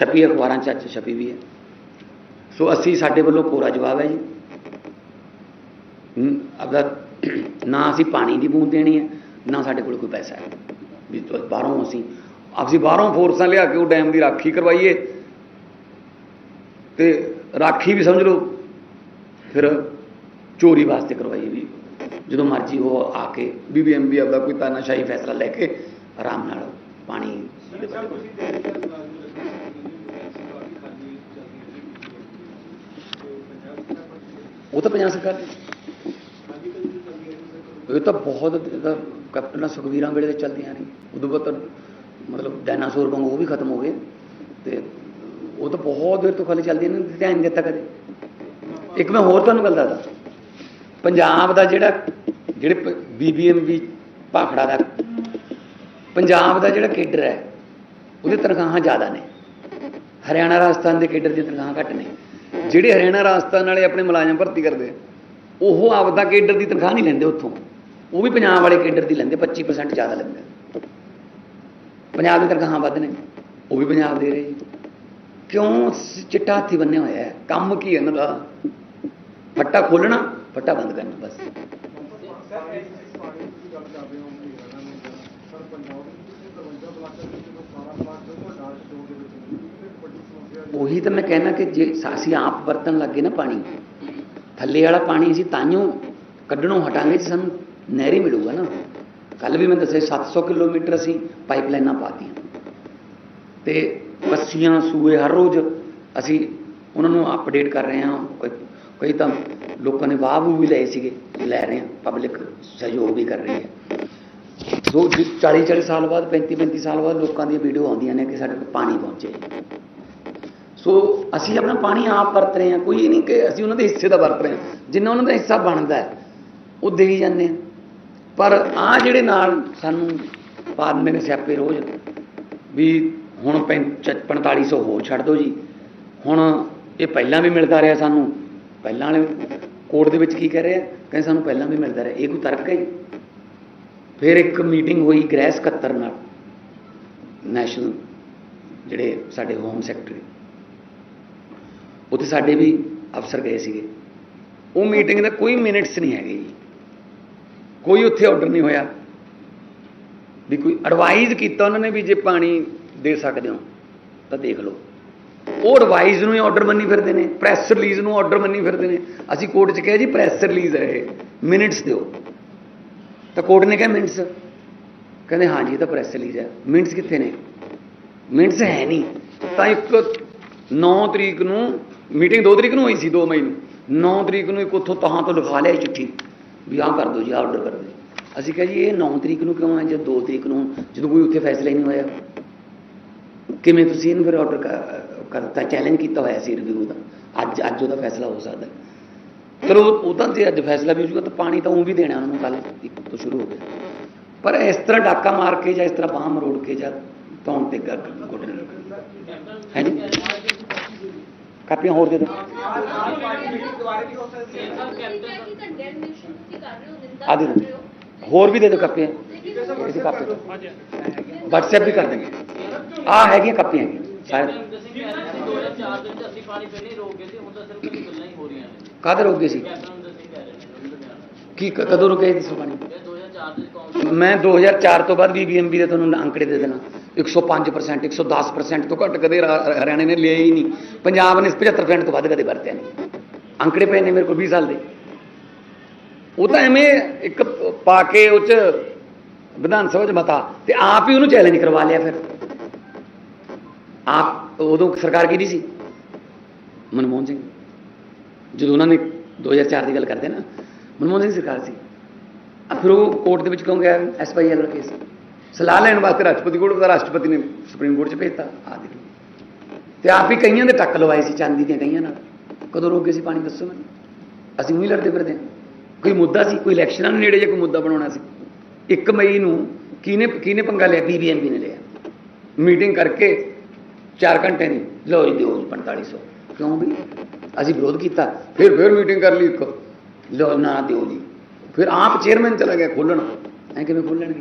ਛਪੀ ਅਖਬਾਰਾਂ 'ਚ ਅੱਜ ਛਪੀ ਵੀ ਹੈ। ਸੋ ਅਸੀਂ ਸਾਡੇ ਵੱਲੋਂ ਕੋਰਾ ਜਵਾਬ ਹੈ ਜੀ। ਹਮ, ਆਪਦਾ ਨਾ ਅਸੀਂ ਪਾਣੀ ਦੀ ਬੂੰਦ ਦੇਣੀ ਹੈ ਨਾ ਸਾਡੇ ਕੋਲ ਕੋਈ ਪੈਸਾ ਹੈ। ਵੀ ਬਾਹਰੋਂ ਅਸੀਂ ਅਸੀਂ ਬਾਹਰੋਂ ਫੋਰਸਾਂ ਲਿਆ ਕੇ ਉਹ ਡੈਮ ਦੀ ਰਾਖੀ ਕਰਵਾਈਏ। ਤੇ ਰਾਖੀ ਵੀ ਸਮਝ ਲਓ ਫਿਰ ਚੋਰੀ ਵਾਸਤੇ ਕਰਵਾਈਏ ਵੀ। ਜਦੋਂ ਮਰਜ਼ੀ ਉਹ ਆ ਕੇ ਬੀਬੀਐਮਬੀ ਆਪਦਾ ਕੋਈ ਤਾਨਾਸ਼ਾਹੀ ਫੈਸਲਾ ਲੈ ਕੇ ਆਰਾਮ ਨਾਲ ਪਾਣੀ ਸਾਡੇ ਸਰ ਕੋਲ ਤੁਸੀਂ ਦੇਖ ਰਹੇ ਹੋ ਮੁਲਾਜ਼ਮ ਲੱਗੇ ਸਰਕਾਰ ਵੀ ਖਾਲੀ ਚੱਲਦੀ ਹੈ ਤੇ ਪੰਜਾਬ ਸਰਕਾਰ ਉਹ ਤਾਂ ਪੰਜਾਬ ਸਰਕਾਰ ਦੀ ਇਹ ਤਾਂ ਬਹੁਤ ਕੈਪਟਨ ਸੁਖਵੀਰਾਂ ਵੇਲੇ ਚੱਲਦੀਆਂ ਨੇ। ਉਦੋਂ ਬਾਅਦ ਮਤਲਬ ਡਾਇਨਾਸੌਰ ਵਾਂਗ ਉਹ ਵੀ ਖਤਮ ਹੋ ਗਏ ਤੇ ਉਹ ਤਾਂ ਬਹੁਤ ਦੇਰ ਤੋਂ ਖਾਲੀ ਚੱਲਦੀਆਂ ਨੇ ਧਿਆਨ ਨਹੀਂ ਦਿੱਤਾ ਕਦੇ। ਇੱਕ ਮੈਂ ਹੋਰ ਤੁਹਾਨੂੰ ਗੱਲ ਦੱਸਦਾ। ਪੰਜਾਬ ਦਾ ਜਿਹੜਾ, ਜਿਹੜੇ B B M B Bhakra ਦਾ, ਪੰਜਾਬ ਦਾ ਜਿਹੜਾ ਕੇਡਰ ਹੈ, ਉਹਦੀ ਤਨਖਾਹਾਂ ਜ਼ਿਆਦਾ ਨੇ। ਹਰਿਆਣਾ, ਰਾਜਸਥਾਨ ਦੇ ਕੇਡਰ ਦੀਆਂ ਤਨਖਾਹਾਂ ਘੱਟ ਨੇ। ਜਿਹੜੇ ਹਰਿਆਣਾ ਰਾਜਸਥਾਨ ਵਾਲੇ ਆਪਣੇ ਮੁਲਾਜ਼ਮ ਭਰਤੀ ਕਰਦੇ ਉਹ ਆਪਦਾ ਕੇਡਰ ਦੀ ਤਨਖਾਹ ਨਹੀਂ ਲੈਂਦੇ ਉੱਥੋਂ। ਉਹ ਵੀ ਪੰਜਾਬ ਵਾਲੇ ਕੇਡਰ ਦੀ ਲੈਂਦੇ 25% ਜ਼ਿਆਦਾ ਲੈਂਦੇ ਪੰਜਾਬ ਦੀ ਤਨਖਾਹਾਂ ਵੱਧ ਨੇ, ਉਹ ਵੀ ਪੰਜਾਬ ਦੇ ਰਹੇ ਕਿਉਂ ਚਿੱਟਾ ਹੱਥੀ ਬੰਨਿਆ ਹੋਇਆ ਹੈ? ਕੰਮ ਕੀ ਹੈ ਇਹਨਾਂ ਦਾ? ਫੱਟਾ ਖੋਲਣਾ ਫੱਟਾ ਬੰਦ ਕਰਨਾ, ਬਸ। ਸਰ, ਪੰਜਾਬ ਵਿੱਚ 53 ਬਲਾਕਾਂ ਦੇ ਵਿੱਚ ਸਾਰਾ ਬਲਾਕ ਜੋ ਡਾਲ ਸ਼ੋਰ ਦੇ ਵਿੱਚ ਹੈ। ਇਹ ਇੱਕ ਵੱਡੀ ਸਮੱਸਿਆ ਹੈ ਉਹੀ ਤਾਂ ਮੈਂ ਕਹਿਣਾ ਕਿ ਜੇ ਅਸੀਂ ਆਪ ਵਰਤਣ ਲੱਗੇ ਨਾ ਪਾਣੀ, ਥੱਲੇ ਵਾਲਾ ਪਾਣੀ ਅਸੀਂ ਤਾਂਿਓ ਕੱਢਣੋਂ ਹਟਾਂਗੇ ਸਾਨੂੰ ਨਹਿਰੀ ਮਿਲੂਗਾ ਨਾ। ਕੱਲ ਵੀ ਮੈਂ ਦੱਸਿਆ 700 ਕਿਲੋਮੀਟਰ ਅਸੀਂ ਪਾਈਪਲਾਈਨਾਂ ਪਾਤੀਆਂ ਤੇ ਪੱਸੀਆਂ ਸੂਏ ਹਰ ਰੋਜ਼ ਅਸੀਂ ਉਹਨਾਂ ਨੂੰ ਅਪਡੇਟ ਕਰ ਰਹੇ ਹਾਂ। ਕਈ ਤਾਂ ਲੋਕਾਂ ਨੇ ਵਾਹ ਵੂ ਵੀ ਲਏ ਸੀਗੇ, ਲੈ ਰਹੇ ਹਾਂ ਪਬਲਿਕ ਸਹਿਯੋਗ ਵੀ ਕਰ ਰਹੀ ਹੈ। ਸੋ 40 40 ਸਾਲ ਬਾਅਦ 35 35 ਸਾਲ ਬਾਅਦ ਲੋਕਾਂ ਦੀਆਂ ਵੀਡੀਓ ਆਉਂਦੀਆਂ ਨੇ ਕਿ ਸਾਡੇ ਕੋਲ ਪਾਣੀ ਪਹੁੰਚੇ। ਸੋ ਅਸੀਂ ਆਪਣਾ ਪਾਣੀ ਆਪ ਵਰਤ ਰਹੇ ਹਾਂ। ਕੋਈ ਇਹ ਨਹੀਂ ਕਿ ਅਸੀਂ ਉਹਨਾਂ ਦੇ ਹਿੱਸੇ ਦਾ ਵਰਤ ਰਹੇ ਹਾਂ। ਜਿੰਨਾ ਉਹਨਾਂ ਦਾ ਹਿੱਸਾ ਬਣਦਾ ਉਹ ਦੇਈ ਜਾਂਦੇ ਆ ਪਰ ਆ ਜਿਹੜੇ ਨਾਲ ਸਾਨੂੰ ਪਾ ਦਿੰਦੇ ਨੇ ਸਿਆਪੇ ਰੋਜ਼ ਵੀ ਹੁਣ 4500 ਹੋਰ ਛੱਡ ਦਿਓ ਜੀ। ਹੁਣ ਇਹ ਪਹਿਲਾਂ ਵੀ ਮਿਲਦਾ ਰਿਹਾ ਸਾਨੂੰ। ਪਹਿਲਾਂ ਵਾਲੇ ਕੋਰਟ ਦੇ ਵਿੱਚ ਕੀ ਕਹਿ ਰਹੇ ਆ? ਕਹਿੰਦੇ ਸਾਨੂੰ ਪਹਿਲਾਂ ਵੀ ਮਿਲਦਾ ਰਿਹਾ। ਇਹ ਕੋਈ ਤਰਕ ਹੈ ਜੀ। ਫਿਰ ਇੱਕ ਮੀਟਿੰਗ ਹੋਈ ਗ੍ਰਹਿ ਸਕੱਤਰ ਨਾਲ। ਨੈਸ਼ਨਲ ਜਿਹੜੇ ਸਾਡੇ ਹੋਮ ਸੈਕਟਰੀ। ਉੱਥੇ ਸਾਡੇ ਵੀ ਅਫਸਰ ਗਏ ਸੀਗੇ। ਉਹ ਮੀਟਿੰਗ ਦਾ ਕੋਈ ਮਿੰਟਸ ਨਹੀਂ ਹੈਗੇ ਜੀ। ਕੋਈ ਉੱਥੇ ਆਰਡਰ ਨਹੀਂ ਹੋਇਆ। ਵੀ ਕੋਈ ਐਡਵਾਈਜ਼ ਕੀਤਾ ਉਹਨਾਂ ਨੇ ਵੀ ਜੇ ਪਾਣੀ ਦੇ ਸਕਦੇ ਹੋ, ਤਾਂ ਦੇਖ ਲਓ। ਉਹ ਐਡਵਾਈਜ਼ ਨੂੰ ਹੀ ਆਰਡਰ ਮੰਨੀ ਫਿਰਦੇ ਨੇ ਪ੍ਰੈਸ ਰਿਲੀਜ਼ ਨੂੰ ਆਰਡਰ ਮੰਨੀ ਫਿਰਦੇ ਨੇ। ਅਸੀਂ ਕੋਰਟ 'ਚ ਕਿਹਾ ਜੀ ਪ੍ਰੈਸ ਰਿਲੀਜ਼ ਹੈ ਇਹ ਮਿੰਟਸ ਦਿਓ। ਤਾਂ ਕੋਰਟ ਨੇ ਕਿਹਾ ਮਿੰਟਸ ਕਹਿੰਦੇ ਹਾਂ ਜੀ, ਇਹ ਤਾਂ ਪ੍ਰੈਸ ਰਿਲੀਜ਼ ਹੈ। ਮਿੰਟਸ ਕਿੱਥੇ ਨੇ? ਮਿੰਟਸ ਹੈ ਨਹੀਂ। ਤਾਂ ਇੱਕ 9 ਤਰੀਕ ਨੂੰ ਮੀਟਿੰਗ 2 ਤਰੀਕ ਨੂੰ ਹੋਈ ਸੀ 2 ਮਈ ਨੂੰ। 9 ਤਰੀਕ ਨੂੰ ਇੱਕ ਉੱਥੋਂ ਤਹਾਂ ਤੋਂ ਲਿਖਾ ਲਿਆ ਚਿੱਠੀ ਵੀ ਆਹ ਕਰ ਦਿਓ ਜੀ ਆਰਡਰ ਕਰ ਦਿਓ। ਅਸੀਂ ਕਿਹਾ ਜੀ, ਇਹ 9 ਤਰੀਕ ਨੂੰ ਕਿਉਂ ਹੈ ਜੇ 2 ਤਰੀਕ ਨੂੰ? ਜਦੋਂ ਕੋਈ ਉੱਥੇ ਫੈਸਲਾ ਹੀ ਨਹੀਂ ਹੋਇਆ। ਕਿਵੇਂ ਤੁਸੀਂ ਇਹਨੂੰ ਫਿਰ ਆਰਡਰ ਕਰਤਾ ਚੈਲੰਜ ਕੀਤਾ ਹੋਇਆ ਸੀ ਰਿਵਿਊ ਦਾ? ਅੱਜ ਅੱਜ ਉਹਦਾ ਫੈਸਲਾ ਹੋ ਸਕਦਾ। ਚਲੋ, ਉਹ ਤਾਂ ਜੇ ਅੱਜ ਫੈਸਲਾ ਵੀ ਹੋ ਜਾਊਗਾ ਤਾਂ ਪਾਣੀ ਤਾਂ ਉਹ ਵੀ ਦੇਣਾ ਉਹਨਾਂ ਨੂੰ ਕੱਲ ਇੱਕ ਤੋਂ ਸ਼ੁਰੂ ਹੋ ਗਿਆ ਪਰ ਇਸ ਤਰ੍ਹਾਂ ਡਾਕਾ ਮਾਰ ਕੇ ਜਾਂ ਇਸ ਤਰ੍ਹਾਂ ਬਾਹ ਮਰੋੜ ਕੇ ਜਾਂ ਤੌਣ ਤੇ ਗੱਗ ਗੋਡੇ ਹੈ ਜੀ? ਕਾਪੀਆਂ ਹੋਰ ਦੇ ਦਿਓ। ਆ ਦੇ ਦਿਓ। ਹੋਰ ਵੀ ਦੇ ਦਿਓ ਕਾਪੀਆਂ। ਇਹਦੀ ਕਾਪੀ WhatsApp ਵੀ ਕਰ ਦੇਂਗੇ ਆ ਹੈਗੀਆਂ ਕਾਪੀਆਂ। ਹੈਗੀਆਂ ਸ਼ਾਇਦ 2004 ਦੇ ਗਏ ਸੀ? ਕਾਹਦੇ ਰੋਕ ਸੀ ਕੀ, ਕਦੋਂ ਰੁਕੇ ਸੀ ਪਾਣੀ? ਇਹ 2004 ਦੇ ਕੌਂਸਲ ਮੈਂ 2004 ਤੋਂ ਬਾਅਦ ਬੀਬੀਐਮਬੀ ਦੇ ਤੁਹਾਨੂੰ ਅੰਕੜੇ ਦੇ ਦੇਣਾ। 105% 110% ਤੋਂ ਘੱਟ ਕਦੇ ਹਰਿਆਣੇ ਨੇ ਲਿਆ ਹੀ ਨਹੀਂ। ਪੰਜਾਬ ਨੇ 75% ਤੋਂ ਵੱਧ ਕਦੇ ਵਰਤਿਆ ਨਹੀਂ। ਅੰਕੜੇ ਪਏ ਨੇ ਮੇਰੇ ਕੋਲ 20 ਸਾਲ ਦੇ। ਉਹ ਤਾਂ ਐਵੇਂ ਇੱਕ ਪਾ ਕੇ ਉਹ ਚ ਵਿਧਾਨ ਸਭਾ ਚ ਮਤਾ ਤੇ ਆਪ ਹੀ ਉਹਨੂੰ ਚੈਲੰਜ ਕਰਵਾ ਲਿਆ ਫਿਰ। ਆਪ ਉਦੋਂ ਸਰਕਾਰ ਕਿਹਦੀ ਸੀ? ਮਨਮੋਹਨ ਸਿੰਘ। ਜਦੋਂ ਉਹਨਾਂ ਨੇ 2004 ਦੀ ਗੱਲ ਕਰਦੇ ਨਾ, ਮਨਮੋਹਨ ਸਿੰਘ ਸਰਕਾਰ ਸੀ। ਫਿਰ ਉਹ ਕੋਰਟ ਦੇ ਵਿੱਚ ਕਿਉਂ ਗਿਆ ਐਸਪੀਆਈਐਲ ਦਾ ਕੇਸ ਸਲਾਹ ਲੈਣ ਵਾਸਤੇ ਰਾਸ਼ਟਰਪਤੀ ਕੋਲ ਦਾ ਰਾਸ਼ਟਰਪਤੀ ਨੇ ਸੁਪਰੀਮ ਕੋਰਟ 'ਚ ਭੇਜਤਾ, ਆ ਦੇਖੋ ਤੇ ਆਪ ਹੀ ਕਈਆਂ ਦੇ ਟੱਕ ਲਵਾਏ ਸੀ, ਚਾਂਦੀ ਦੀਆਂ ਕਈਆਂ ਨਾਲ। ਕਦੋਂ ਰੋਕ ਗਏ ਸੀ, ਪਾਣੀ ਦੱਸੋ ਮੈਨੂੰ। ਅਸੀਂ ਉਹੀ ਲੜਦੇ ਫਿਰਦੇ ਹਾਂ। ਕੋਈ ਮੁੱਦਾ ਸੀ? ਕੋਈ ਇਲੈਕਸ਼ਨਾਂ ਨੂੰ ਨੇੜੇ ਜੇ ਕੋਈ ਮੁੱਦਾ ਬਣਾਉਣਾ ਸੀ? 1 ਮਈ ਨੂੰ ਕਿਹਨੇ ਕਿਹਨੇ ਪੰਗਾ ਲਿਆ? ਬੀਬੀਐਮਬੀ ਨੇ ਲਿਆ। ਮੀਟਿੰਗ ਕਰਕੇ 4 ਘੰਟੇ ਦੀ, ਲਓ ਜੀ, ਦਿਓ ਜੀ 4500 ਕਿਉਂ ਵੀ? ਅਸੀਂ ਵਿਰੋਧ ਕੀਤਾ। ਫਿਰ ਫਿਰ ਮੀਟਿੰਗ ਕਰ ਲਈ ਇੱਕ। ਲਓ, ਨਾ ਦਿਓ ਜੀ। ਫਿਰ ਆਪ ਚੇਅਰਮੈਨ ਚਲਾ ਗਿਆ ਖੋਲਣ। ਐ ਕਿਵੇਂ ਖੋਲਣਗੇ?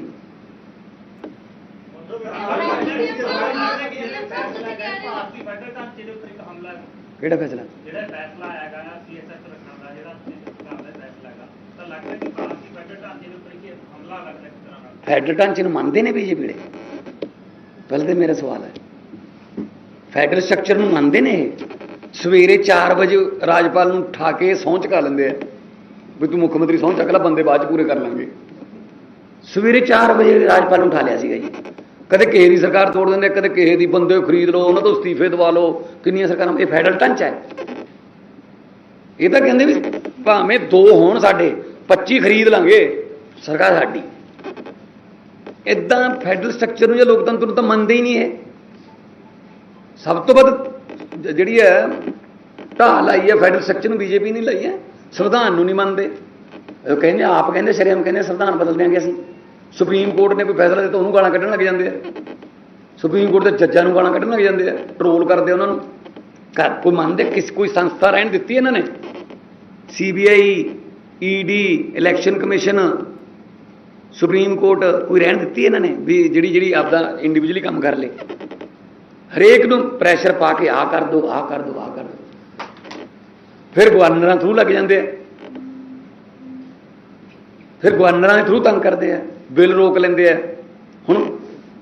ਭਾਰਤੀ ਫੈਡਰਲ ਢਾਂਚੇ ਦੇ ਉੱਪਰ ਇੱਕ ਹਮਲਾ ਹੈ ਕਿਹੜਾ ਫੈਸਲਾ? ਜਿਹੜਾ ਫੈਸਲਾ ਆਏਗਾ ਸੀਐਸਐਸ ਰੱਖਣ ਦਾ ਜਿਹੜਾ ਸਰਕਾਰ ਦਾ ਫੈਸਲਾ ਹੈਗਾ ਤਾਂ ਲੱਗਦਾ ਕਿ ਭਾਰਤੀ ਫੈਡਰਲ ਢਾਂਚੇ ਦੇ ਉੱਪਰ ਇੱਕ ਹਮਲਾ ਲੱਗਦਾ ਇੱਕ ਤਰ੍ਹਾਂ ਨਾਲ। ਫੈਡਰਲ ਢਾਂਚੇ ਨੂੰ ਮੰਨਦੇ ਨੇ ਬੀਜੇਪੀ ਵਾਲੇ? ਪਹਿਲੇ ਤੇ ਮੇਰਾ ਸਵਾਲ ਹੈ। ਫੈਡਰਲ ਸਟਰਕਚਰ ਨੂੰ ਮੰਨਦੇ ਨੇ ਇਹ? ਸਵੇਰੇ 4 ਵਜੇ ਰਾਜਪਾਲ ਨੂੰ ਉਠਾ ਕੇ ਸਹੁੰ ਚੁਕਾ ਲੈਂਦੇ ਆ। ਵੀ ਤੂੰ ਮੁੱਖ ਮੰਤਰੀ ਸਹੁੰ ਚੱਕ ਲੈ ਬੰਦੇ ਬਾਅਦ ਚ ਪੂਰੇ ਕਰ ਲਾਂਗੇ। ਸਵੇਰੇ 4 ਵਜੇ ਰਾਜਪਾਲ ਨੂੰ ਉਠਾ ਲਿਆ ਸੀਗਾ ਜੀ। ਕਦੇ ਕਿਸੇ ਦੀ ਸਰਕਾਰ ਤੋੜ ਦਿੰਦੇ, ਕਦੇ ਕਿਸੇ ਦੀ ਬੰਦੇ ਖਰੀਦ ਲਓ, ਉਹਨਾਂ ਤੋਂ ਅਸਤੀਫੇ ਦਵਾ ਲਓ। ਕਿੰਨੀਆਂ ਸਰਕਾਰਾਂ, ਇਹ ਫੈਡਰਲ ਢਾਂਚਾ ਹੈ। ਇਹ ਤਾਂ ਕਹਿੰਦੇ ਵੀ ਭਾਵੇਂ ਦੋ ਹੋਣ ਸਾਡੇ 25 ਖਰੀਦ ਲਾਂਗੇ, ਸਰਕਾਰ ਸਾਡੀ। ਇਦਾਂ ਫੈਡਰਲ ਸਟਰਕਚਰ ਨੂੰ ਜਾਂ ਲੋਕਤੰਤਰ ਨੂੰ ਤਾਂ ਮੰਨਦੇ ਹੀ ਨਹੀਂ ਹੈ ਸਭ ਤੋਂ ਵੱਧ ਜਿਹੜੀ ਹੈ, ਢਾਹ ਲਾਈ ਹੈ ਫੈਡਰਲ ਸਟਰਕਚਰ ਨੂੰ ਬੀਜੇਪੀ ਨਹੀਂ ਲਾਈ ਹੈ। ਸੰਵਿਧਾਨ ਨੂੰ ਨਹੀਂ ਮੰਨਦੇ। ਉਹ ਕਹਿੰਦੇ, ਆਪ ਕਹਿੰਦੇ, ਸ਼ਰੇਆਮ ਕਹਿੰਦੇ, ਸੰਵਿਧਾਨ ਬਦਲ ਦਿਆਂਗੇ ਅਸੀਂ। ਸੁਪਰੀਮ ਕੋਰਟ ਨੇ ਕੋਈ ਫੈਸਲਾ ਦਿੱਤਾ, ਉਹਨੂੰ ਗਾਲਾਂ ਕੱਢਣ ਲੱਗ ਜਾਂਦੇ ਆ। ਸੁਪਰੀਮ ਕੋਰਟ ਦੇ ਜੱਜਾਂ ਨੂੰ ਗਾਲਾਂ ਕੱਢਣ ਲੱਗ ਜਾਂਦੇ ਆ ਟਰੋਲ ਕਰਦੇ ਉਹਨਾਂ ਨੂੰ। ਕਰ ਕੋਈ ਮੰਨਦੇ ਕਿਸ ਕੋਈ ਸੰਸਥਾ ਰਹਿਣ ਦਿੱਤੀ ਇਹਨਾਂ ਨੇ? CBI ED election commission supreme court ਕੋਈ ਰਹਿਣ ਦਿੱਤੀ ਇਹਨਾਂ ਨੇ ਵੀ ਜਿਹੜੀ ਜਿਹੜੀ ਆਪਦਾ ਇੰਡੀਵਿਜੂਅਲੀ ਕੰਮ ਕਰ ਲੇ? ਹਰੇਕ ਨੂੰ ਪ੍ਰੈਸ਼ਰ ਪਾ ਕੇ ਆ ਕਰ ਦੋ ਆ ਕਰ ਦੋ ਆ ਕਰ ਦੋ। ਫਿਰ ਗਵਰਨਰਾਂ ਥਰੂ ਲੱਗ ਜਾਂਦੇ ਆ। ਫਿਰ ਗਵਰਨਰਾਂ ਦੇ ਥਰੂ ਤੰਗ ਕਰਦੇ ਆ। ਬਿੱਲ ਰੋਕ ਲੈਂਦੇ ਆ। ਹੁਣ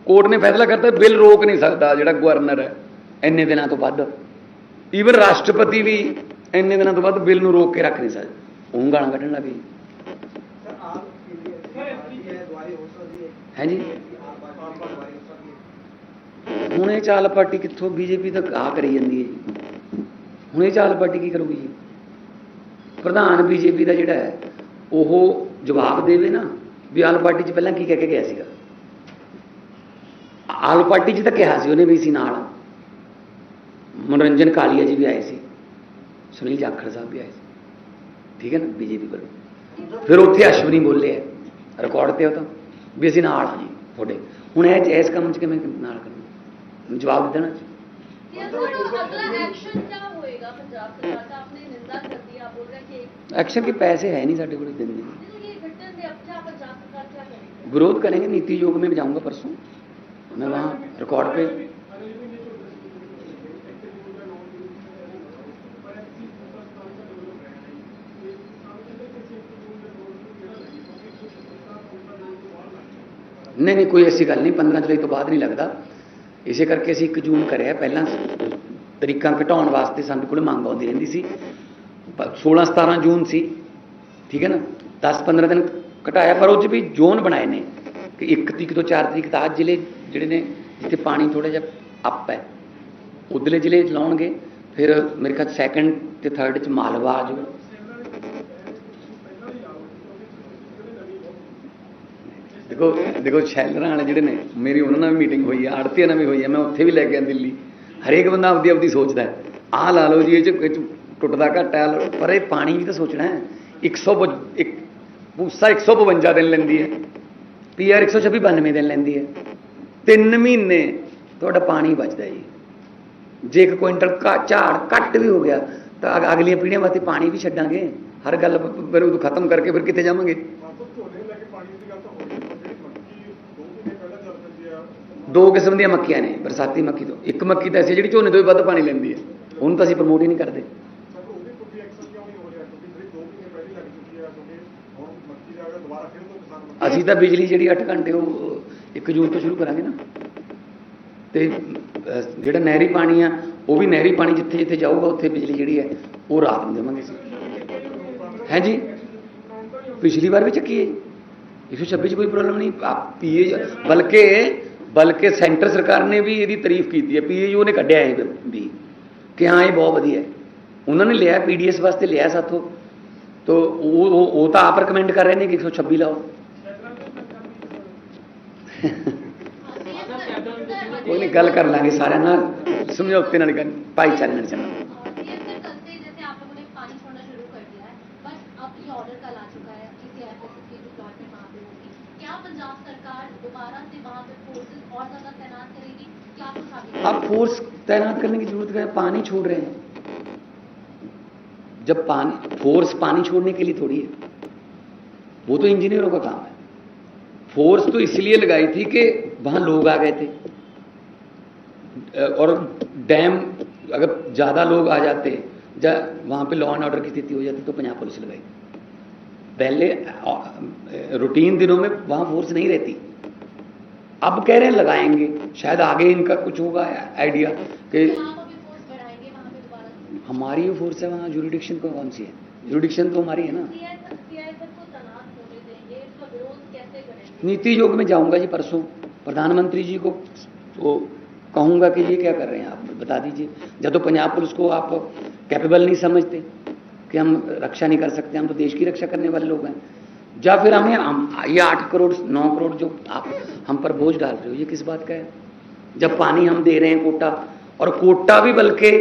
ਕੋਰਟ ਨੇ ਫੈਸਲਾ ਕਰਤਾ, ਬਿੱਲ ਰੋਕ ਨਹੀਂ ਸਕਦਾ ਜਿਹੜਾ ਗਵਰਨਰ ਹੈ ਇੰਨੇ ਦਿਨਾਂ ਤੋਂ ਵੱਧ। ਈਵਨ ਰਾਸ਼ਟਰਪਤੀ ਵੀ ਇੰਨੇ ਦਿਨਾਂ ਤੋਂ ਵੱਧ ਬਿੱਲ ਨੂੰ ਰੋਕ ਕੇ ਰੱਖ ਨਹੀਂ ਸਕਦਾ। ਉਹ ਗਾਲਾਂ ਕੱਢਣ ਲੱਗ ਗਈ ਸਰ ਆਪ ਹੁਣ ਇਹ ਚਾਲ ਪਾਰਟੀ ਕਿੱਥੋਂ ਬੀਜੇਪੀ ਤੱਕ ਆ ਕਰੀ ਜਾਂਦੀ ਹੈ ਜੀ। ਹੁਣ ਇਹ ਚਾਲ ਪਾਰਟੀ ਕੀ ਕਰੂਗੀ ਜੀ? ਪ੍ਰਧਾਨ ਬੀਜੇਪੀ ਦਾ ਜਿਹੜਾ ਹੈ, ਉਹ ਜਵਾਬ ਦੇਵੇ ਨਾ। ਵੀ ਆਲ ਪਾਰਟੀ 'ਚ ਪਹਿਲਾਂ ਕੀ ਕਹਿ ਕੇ ਗਿਆ ਸੀਗਾ ਆਲ ਪਾਰਟੀ 'ਚ ਤਾਂ ਕਿਹਾ ਸੀ ਉਹਨੇ ਵੀ ਸੀ ਨਾਲ ਮਨੋਰੰਜਨ ਕਾਲੀਆ ਜੀ ਵੀ ਆਏ ਸੀ ਸੁਨੀਲ ਜਾਖੜ ਸਾਹਿਬ ਵੀ ਆਏ ਸੀ ਠੀਕ ਹੈ ਨਾ ਬੀਜੇਪੀ ਵੱਲੋਂ ਫਿਰ ਉੱਥੇ ਅਸ਼ਵਨੀ ਬੋਲੇ ਆ ਰਿਕਾਰਡ ਤੇ ਉਹ ਤਾਂ ਵੀ ਅਸੀਂ ਨਾਲ ਹਾਂ ਜੀ ਤੁਹਾਡੇ ਹੁਣ ਇਹ ਇਸ ਕੰਮ 'ਚ ਕਿਵੇਂ ਨਾਲ ਕਰਨਾ ਜਵਾਬ ਦੇਣਾ ये तो अगला एक्शन क्या होएगा पंजाब सरकार का आपने निंदा कर दी आप बोल रहे हैं कि ਐਕਸ਼ਨ के पैसे है नहीं साढ़े को दिन में विरोध करेंगे नीति योग में जाऊंगा परसों मैं वहाँ रिकॉर्ड पे ਨਹੀਂ ਨਹੀਂ ਕੋਈ ਐਸੀ ਗੱਲ ਨਹੀਂ 15 ਜੁਲਾਈ ਤੋਂ ਬਾਅਦ ਨਹੀਂ ਲੱਗਦਾ ਇਸੇ ਕਰਕੇ ਅਸੀਂ 1 ਜੂਨ ਕਰਿਆ ਪਹਿਲਾਂ ਤਰੀਕਾਂ ਘਟਾਉਣ ਵਾਸਤੇ ਸਾਡੇ ਕੋਲ ਮੰਗ ਆਉਂਦੀ ਰਹਿੰਦੀ ਸੀ ਪ- 16 17 ਜੂਨ ਸੀ ਠੀਕ ਹੈ ਨਾ 10 15 ਦਿਨ ਘਟਾਇਆ, ਪਰ ਉਹ 'ਚ ਵੀ ਜ਼ੋਨ ਬਣਾਏ ਨੇ ਕਿ 1 ਤਰੀਕ ਤੋਂ 4 ਤਰੀਕ ਤੱਕ ਜ਼ਿਲ੍ਹੇ ਜਿਹੜੇ ਨੇ, ਜਿੱਥੇ ਪਾਣੀ ਥੋੜਾ ਜਿਹਾ ਅੱਪ ਹੈ, ਉਧਰਲੇ ਜ਼ਿਲ੍ਹੇ 'ਚ ਲਾਉਣਗੇ, ਫਿਰ ਮੇਰੇ ਖਿਆਲ ਸੈਕੰਡ ਤੇ ਥਰਡ 'ਚ ਮਾਲਵਾ ਆ ਜਾਊਗਾ। ਦੇਖੋ ਦੇਖੋ, ਸ਼ੈਲਰਾਂ ਵਾਲੇ ਜਿਹੜੇ ਨੇ, ਮੇਰੀ ਉਹਨਾਂ ਨਾਲ ਵੀ ਮੀਟਿੰਗ ਹੋਈ ਆ, ਆੜਤੀਆਂ ਨਾਲ ਵੀ ਹੋਈ ਆ, ਮੈਂ ਉੱਥੇ ਵੀ ਲੈ ਗਿਆ ਦਿੱਲੀ। ਹਰੇਕ ਬੰਦਾ ਆਪਦੀ ਆਪਦੀ ਸੋਚਦਾ ਆਹ ਲਾ ਲਓ ਜੀ, ਇਹ ਚ, ਇਹ 'ਚ ਟੁੱਟਦਾ ਘਟਾ ਪਰ ਇਹ ਪਾਣੀ ਵੀ ਤਾਂ ਸੋਚਣਾ ਹੈ। 100 ਬ- ਇੱਕ ਪੂਸਾ 152 ਦਿਨ ਲੈਂਦੀ ਹੈ। ਪੀਆਰ 126 92 ਦਿਨ ਲੈਂਦੀ ਹੈ। ਤਿੰਨ ਮਹੀਨੇ ਤੁਹਾਡਾ ਪਾਣੀ ਬਚਦਾ ਜੀ। ਜੇ ਇੱਕ ਕੁਇੰਟਲ ਘਾ- ਝਾੜ ਘੱਟ ਵੀ ਹੋ ਗਿਆ, ਤਾਂ ਅਗ- ਅਗਲੀਆਂ ਪੀੜ੍ਹੀਆਂ ਵਾਸਤੇ ਪਾਣੀ ਵੀ ਛੱਡਾਂਗੇ। ਹਰ ਗੱਲ ਫਿਰ ਉਦੋਂ ਖਤਮ ਕਰਕੇ ਫਿਰ ਕਿੱਥੇ ਜਾਵਾਂਗੇ? ਦੋ ਕਿਸਮ ਦੀਆਂ ਮੱਕੀਆਂ ਨੇ, ਬਰਸਾਤੀ ਮੱਕੀ ਤੋਂ। ਇੱਕ ਮੱਕੀ ਤਾਂ ਐਸੀ ਜਿਹੜੀ ਝੋਨੇ ਤੋਂ ਵੀ ਵੱਧ ਪਾਣੀ ਲੈਂਦੀ ਹੈ। ਉਹਨੂੰ ਤਾਂ ਅਸੀਂ ਪ੍ਰਮੋਟ ਹੀ ਨਹੀਂ ਕਰਦੇ ਸਰ ਉਹਦੇ ਤੋਂ ਵੀ ਐਕਸ਼ਨ ਕਿਉਂ ਨਹੀਂ ਹੋ ਰਿਹਾ ਕਿਉਂਕਿ ਜਿਹੜੀ ਦੋ ਮਹੀਨੇ ਪਹਿਲਾਂ ਲੱਗ ਚੁੱਕੀ ਆ ਕਿਉਂਕਿ ਹੁਣ ਮੱਕੀ ਦਾ ਅਗਰ ਦੁਬਾਰਾ ਫਿਰ ਤੋਂ ਕਿਸਾਨ ਮੱਕੀ ਅਸੀਂ ਤਾਂ ਬਿਜਲੀ ਜਿਹੜੀ 8 ਘੰਟੇ ਉਹ 1 ਜੂਨ ਤੋਂ ਸ਼ੁਰੂ ਕਰਾਂਗੇ ਨਾ। ਤੇ ਜਿਹੜਾ ਨਹਿਰੀ ਪਾਣੀ ਆ, ਉਹ ਵੀ ਨਹਿਰੀ ਪਾਣੀ ਜਿੱਥੇ ਜਿੱਥੇ ਜਾਊਗਾ, ਉੱਥੇ ਬਿਜਲੀ ਜਿਹੜੀ ਹੈ, ਉਹ ਰਾਤ ਨੂੰ ਦੇਵਾਂਗੇ ਅਸੀਂ। ਹੈ ਜੀ? ਪਿਛਲੀ ਵਾਰ ਵੀ ਚੱਕੀ ਹੈ ਜੀ। 126 ਚ ਕੋਈ ਪ੍ਰੋਬਲਮ ਨਹੀਂ। ਆ ਪੀਏ ਬਲਕਿ ਬਲਕਿ ਸੈਂਟਰ ਸਰਕਾਰ ਨੇ ਵੀ ਇਹਦੀ ਤਾਰੀਫ ਕੀਤੀ ਹੈ। ਪੀਏਯੂ ਨੇ ਕੱਢਿਆ ਇਹ ਵੀ, ਕਿ ਹਾਂ, ਇਹ ਬਹੁਤ ਵਧੀਆ ਹੈ। ਉਹਨਾਂ ਨੇ ਲਿਆ, ਪੀਡੀਐਸ ਵਾਸਤੇ ਲਿਆ ਸਾਥੋਂ। ਤੋ, ਉਹ, ਉਹ- ਉਹ ਤਾਂ ਆਪ ਰეკਮੈਂਡ ਕਰ ਰਹੇ ਨੇ ਕਿ 126 ਲਾਓ। ਕੋਈ ਨਹੀਂ ਗੱਲ ਕਰ ਲਾਂਗੇ ਸਾਰਿਆਂ ਨਾਲ ਸਮਝੌਤੇ ਨਾਲ ਗੱਲ ਭਾਈਚਾਰੇ ਨਾਲ ਚੱਲਾਂਗੇ सीएम कल से जैसे आप लोगों ने पानी छोड़ना शुरू कर दिया है बट अब ये ऑर्डर कल आ चुका है किसी एफएसएस के जो प्लॉट में वहाँ पे होगी क्या पंजाब सरकार दोबारा से वहाँ पे फोर्सेस और ज्यादा तैनात करेगी क्या कुछ आगे अब फोर्स तैनात करने की जरूरत है पानी छोड़ रहे हैं जब पानी फोर्स पानी छोड़ने के लिए थोड़ी है वो तो इंजीनियरों का काम है फोर्स तो इसलिए लगाई थी कि वहाँ लोग आ गए थे। और डैम, अगर ज़्यादा लोग आ जाते जा वहाँ पे लॉ एंड ऑर्डर की स्थिति हो जाती तो पंजाब पुलिस लगाई। पहले रूटीन दिनों में वहाँ फोर्स नहीं रहती। अब कह रहे हैं लगाएँगे, शायद आगे इनका कुछ होगा आइडिया कि हमारी फोर्स है, वहाँ जुरिडिक्शन कौन सी है? जुरिडिक्शन तो हमारी है ना सीआईएसएफ सीआईएसएफ को तैनात होने देंगे इसका विरोध कैसे करेंगे नीति योग में जाऊँगा जी परसों। प्रधानमंत्री जी को तो कहूँगा कि ये क्या कर रहे हैं आप? बता दीजिए। जब तो पंजाब पुलिस को आप कैपेबल नहीं समझते कि हम रक्षा नहीं कर सकते, हम तो देश की रक्षा करने वाले लोग हैं। या फिर हमें हम ये आठ करोड़, नौ करोड़ जो आप हम पर बोझ डाल रहे हो, ये किस बात का है? जब पानी हम दे रहे हैं कोटा, और कोटा भी बल्कि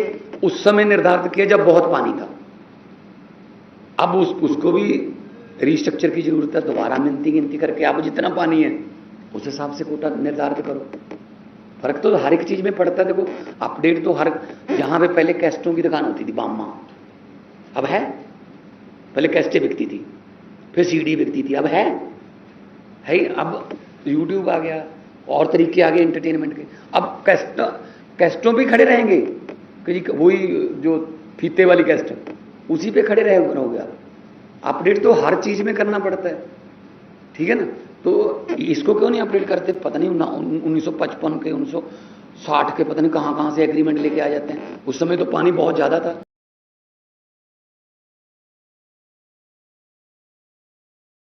उस समय निर्धारित किया जब बहुत पानी था। अब उस, उसको भी रिस्ट्रक्चर की ज़रूरत है, दोबारा मिनती गिनती करके अब जितना पानी है, उस हिसाब से कोटा निर्धारित करो। फ़र्क तो हर एक चीज़ में पड़ता है। देखो अपडेट तो हर, जहाँ पे पहले कैस्टों की दुकान होती थी बामा अब है। पहले कैस्टें बिकती थी, फिर सीडी बिकती थी, अब है। है अब यूट्यूब आ गया, और तरीके आ गए एंटरटेनमेंट के। अब कैस्ट कैस्टों पे खड़े रहेंगे वही जो फीते वाली कैस्ट उसी पे खड़े रहे, रहोगे आप। अपडेट तो हर चीज़ में करना पड़ता है। ठीक है ना? तो इसको क्यों नहीं अपडेट करते? पता नहीं उन्नीस सौ पचपन के, उन्नीस सौ साठ के, पता नहीं कहाँ कहाँ से एग्रीमेंट लेके आ जाते हैं। उस समय तो पानी बहुत ज़्यादा था।